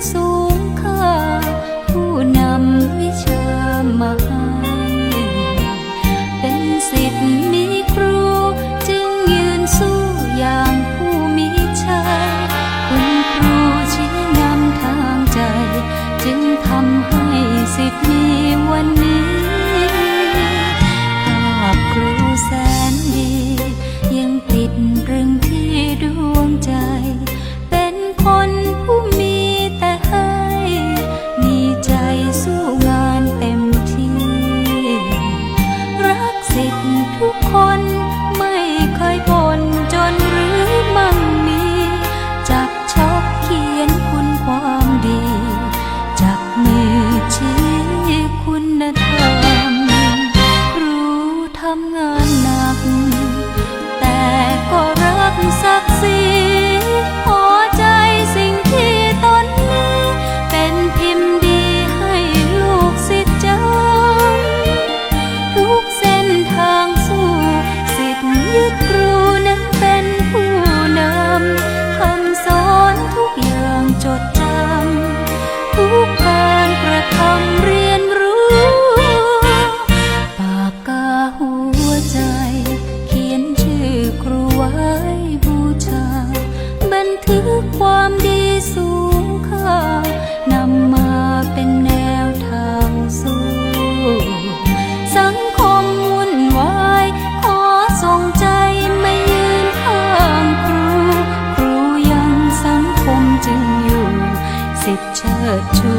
松开 thơm ngơ ถือความดีสูงค่านำมาเป็นแนวทางสู้ สังคมวุ่นวาย ขอส่งใจไม่ยืนข้างครู ครูยังสังคมจึงอยู่ สิทธิ์เชิดชู